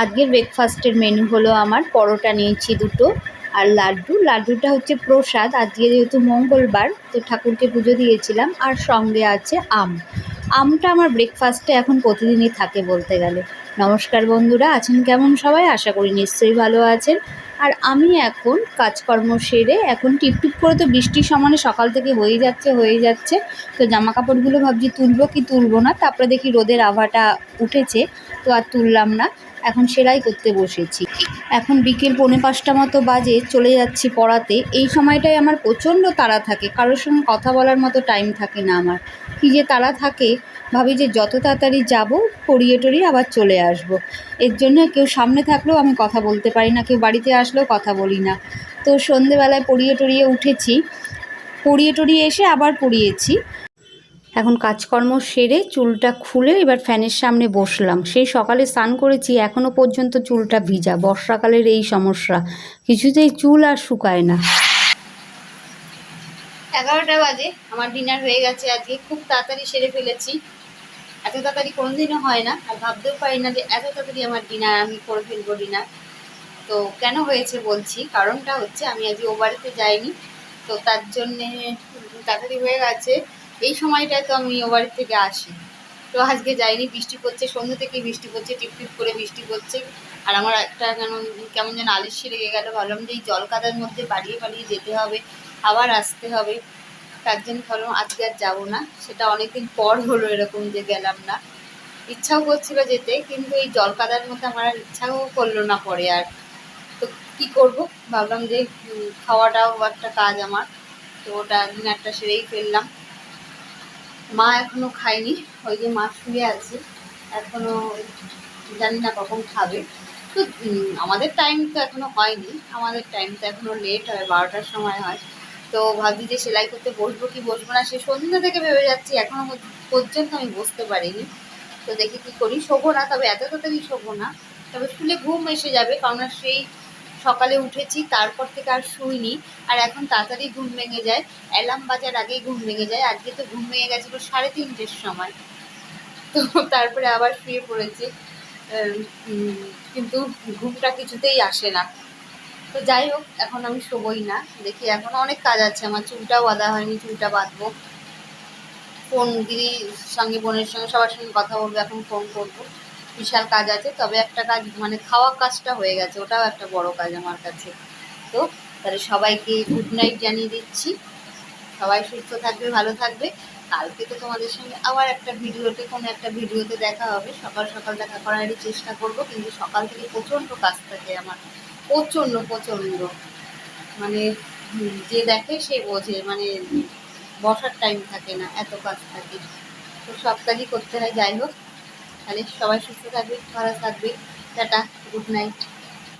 আজকের ব্রেকফাস্টের মেনু হলো আমার পরোটা নিয়েছি দুটো আর লাড্ডু। লাড্ডুটা হচ্ছে প্রসাদ। আজকে যেহেতু মঙ্গলবার, তো ঠাকুরকে পুজো দিয়েছিলাম আর সঙ্গে আছে আম। আমটা আমার ব্রেকফাস্টে এখন প্রতিদিনই থাকে বলতে গেলে। নমস্কার বন্ধুরা, আছেন কেমন সবাই? আশা করি নিশ্চয়ই ভালো আছেন। আর আমি এখন কাজকর্ম সেরে এখন টিপটিপ করে তো বৃষ্টির সমানে সকাল থেকে হয়ে যাচ্ছে হয়ে যাচ্ছে। তো জামা কাপড়গুলো ভাবছি তুলবো কি তুলবো না? তারপরে দেখি রোদের আভাটা উঠেছে, তো আর তুললাম না। এখন সেলাই করতে বসেছি। এখন বিকেল পৌনে পাঁচটা মতো বাজে, চলে যাচ্ছি পড়াতে। এই সময়টায় আমার প্রচণ্ড তাড়া থাকে, কারোর সঙ্গে কথা বলার মতো টাইম থাকে না আমার। কী যে তাড়া থাকে, ভাবি যে যত তাড়াতাড়ি যাব, পড়িয়ে টড়িয়ে আবার চলে আসব। এর জন্য কেউ সামনে থাকলেও আমি কথা বলতে পারি না, কেউ বাড়িতে আসলেও কথা বলি না। তো সন্ধেবেলায় পড়িয়ে টড়িয়ে উঠেছি। পড়িয়ে টড়িয়ে এসে আবার পড়িয়েছি। এখন কাজকর্ম সেরে চুলটা খুলে এবার ফ্যানের সামনে বসলাম। সেই সকালে স্নান করেছি এখনও পর্যন্ত চুলটা ভিজা। বর্ষাকালের এই সমস্যা, কিছুতেই চুল আর শুকায় না। এগারোটা বাজে, আমার ডিনার হয়ে গেছে আজকে, খুব তাড়াতাড়ি সেরে ফেলেছি। এত তাড়াতাড়ি কোনোদিনও হয় না, আর ভাবতেও পারি না যে এত তাড়াতাড়ি আমার ডিনার, আমি করে ফেলব ডিনার। তো কেন হয়েছে বলছি, কারণটা হচ্ছে আমি আজকে ও বাড়িতে যাইনি, তো তার জন্যে তাড়াতাড়ি হয়ে গেছে। এই সময়টায় তো আমি ও বাড়ি থেকে আসি। তো আজকে যাইনি, বৃষ্টি পড়ছে, সন্ধ্যে থেকে বৃষ্টি পড়ছে টিপ টিপ করে বৃষ্টি পড়ছে। আর আমার একটা কেন, কেমন যেন আলিসি লেগে গেল, ভাবলাম যে এই জল কাদার মধ্যে পালিয়ে পালিয়ে যেতে হবে, আবার আসতে হবে। তার জন্য ভাবলাম আজকে আর যাব না, সেটা অনেকদিন পর হলো এরকম যে গেলাম না। ইচ্ছাও করছিল যেতে, কিন্তু এই জল কাদার মধ্যে আমার আর ইচ্ছাও করল না পরে আর। তো কী করব? ভাবলাম যে খাওয়াটাও একটা কাজ আমার। তো ওটা ডিনারটা সেরেই ফেললাম। মা এখনও খায়নি, ওই যে মা শুয়ে আছে, এখনও জানি না কখন খাবে। তো আমাদের টাইম তো এখনও হয়নি, আমাদের টাইম তো এখনও লেট হয়, বারোটার সময় হয়। তো ভাবছি যে সেলাই করতে বসবো কি বসবো না, সে সন্ধ্যা থেকে ভেবে যাচ্ছি, এখনও পর্যন্ত আমি বসতে পারিনি। তো দেখি কি করি, শোবো না, তবে এত তাড়াতাড়ি শোবো না। তবে শুলে ঘুম এসে যাবে কারণ সেই সকালে উঠেছি, তারপর থেকে আর শুইনি। আর এখন তাড়াতাড়ি ঘুম ভেঙে যায়। অ্যালার্ম বাজার আগেই ঘুম ভেঙে যায়। আজকে তো ঘুম ভেঙে গেছিল সাড়ে তিনটের সময়। তো তারপরে আবার শুয়ে পড়েছি। কিন্তু ঘুমটা কিছুতেই আসে না। তো যাই হোক, এখন আমি শোবই না। দেখি এখন অনেক কাজ আছে। আমার চুলটাও বাঁধা হয়নি, চুলটা বাঁধবো। ফোন দিদির সঙ্গে, বোনের সঙ্গে, সবার সঙ্গে কথা বলব, এখন ফোন করব। বিশাল কাজ আছে, তবে একটা কাজ মানে খাওয়া কাজটা হয়ে গেছে, ওটাও একটা বড় কাজ আমার কাছে। তো তাহলে সবাইকে গুড নাইট জানিয়ে দিচ্ছি। সবাই সুস্থ থাকবে, ভালো থাকবে। কালকে তো তোমাদের সঙ্গে আবার একটা ভিডিওতে, কোনো একটা ভিডিওতে দেখা হবে। সকাল সকাল দেখা করারই চেষ্টা করব, কিন্তু সকাল থেকে প্রচণ্ড কাজ থাকে আমার। প্রচণ্ড প্রচণ্ড। মানে যে দেখে সে বোঝে মানে বসার টাইম থাকে না, এত কাজ থাকে। তো সব কাজই করতে হয়, যাই হোক। তাহলে সবাই সুস্থ থাকবে ভালো থাকবে টাটা গুড নাইট